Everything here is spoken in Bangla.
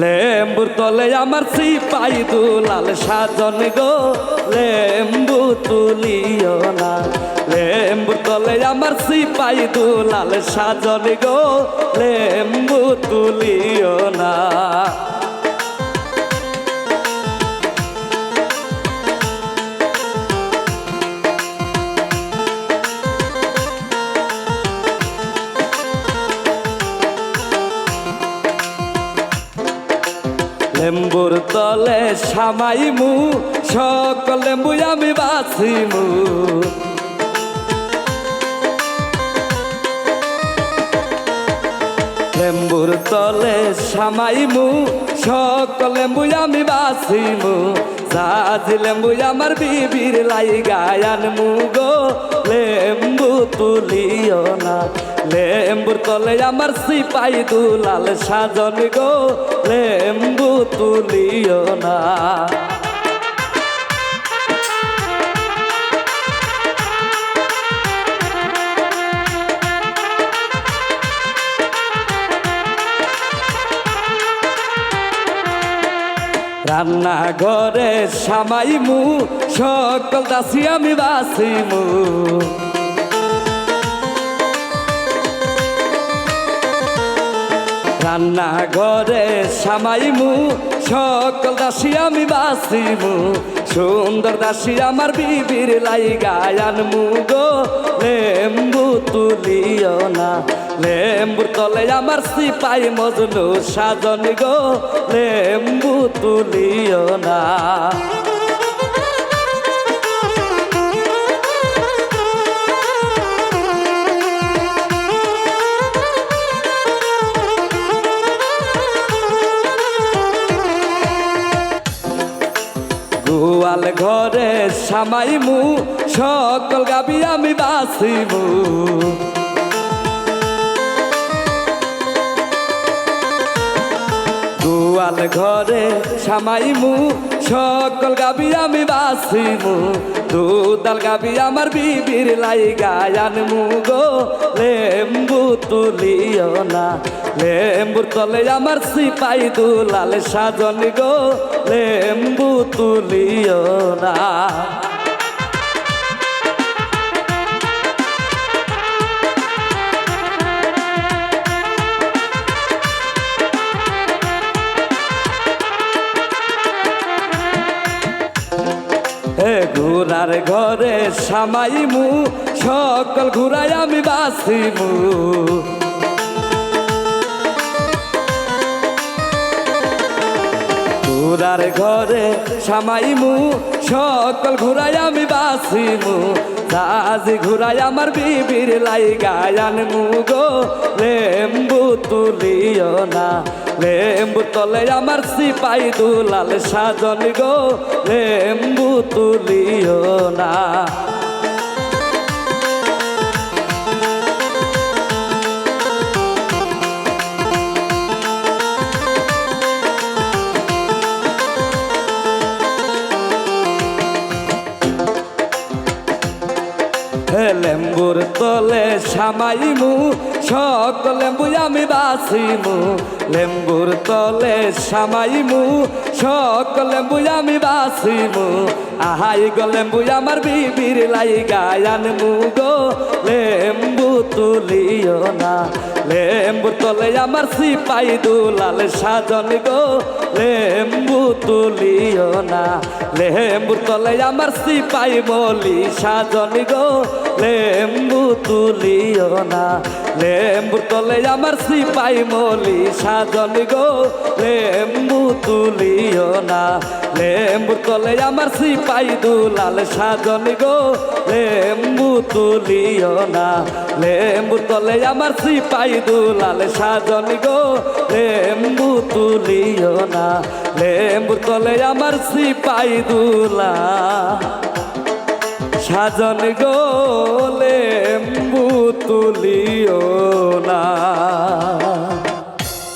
লেম্বুর তলে আমার সিপাই দুলাল সাজন গো। লেম্বু তুলিও না। লেম্বুর তলে আমার সিপাই দুলাল সাজন গো। লেম্বু তুলিও না। লেম্বুর তলে সামাইমু, সকল লেম্বু আমি বাছিমু। লেম্বুর তলে সামাইমু, সকল লেম্বু আমি বাছিমু। সাজ লেম্বু আমার বিবির লাই গায়ান মুগো লেম্বু তুলিও না লেম্বুর তলে আমার সিপাই দুলাল সাজন গো, লেম্বু তুলিও না। রান্না ঘরে সামাইমু, সকল দাসি আমি বাসিমু। রান্না ঘরে সামাইমু, সকল দাসি আমি বাসিমু সুন্দর দাসি আমার বিবির লাই গায়ান মুগো লেম্বু তুলিও না, লেম্বুর তলে আমার সিপাই মজনু সাজন গো। লেম্বু তুলিও না। গোয়াল ঘরে সামাইমু সকল গাবি আমি বাসিব গোয়াল ঘরে সামাইমু সকল গাবি আমি বাসিমু দুদাল গাবি আমার বিবির লাই গায়ান মুগো লেম্বু তুলিও না। লেম্বুর তলে আমার সিপাই দুলাল সাজন গো। লেম্বু তুলিও না। ঘোরার ঘরে সামাইমু সকল ঘুরাই আমি বাসিমু ঘোরার ঘরে সামাইমু, সকল ঘুরাই আমি বাসিমু সাজ ঘুরাই আমার বিবির লাই গায়ান মুগো লেম্বু তুলিও না, লেম্বু তলে আমার সিপাই দুলাল সাজন গো। লেম্বু তুলিও না। তলে সামাইমু সকল লেম্বু আমি বাসিমু লেম্বুর তলে সামাইমু, সকল লেম্বু আমি বাসিমু আহাই গো লেম্বু আমার বিবির লাই গায়ান মুগো লেম্বু তুলিও না লেম্বুর তলে আমার সিপাই দুলাল সাজন গো। লেম্বু তুলিও না, লেম্বুর তলে আমার সিপাই বলি সাজন গো। লেম্বু না। লেম্বুর তলে আমার সিপাই মলি সাজন গো। লেম্বু তুলিও না। লেম্বুর তলে আমার সিপাই দুলাল সাজন গো। লেম্বু তুলিও না। লেম্বুর তলে আমার সিপাই দুলাল সাজন গো। লেম্বু তুলিও না। লেম্বুর তলে আমার সিপাই দুলা সাজন গোলে তুলিও না।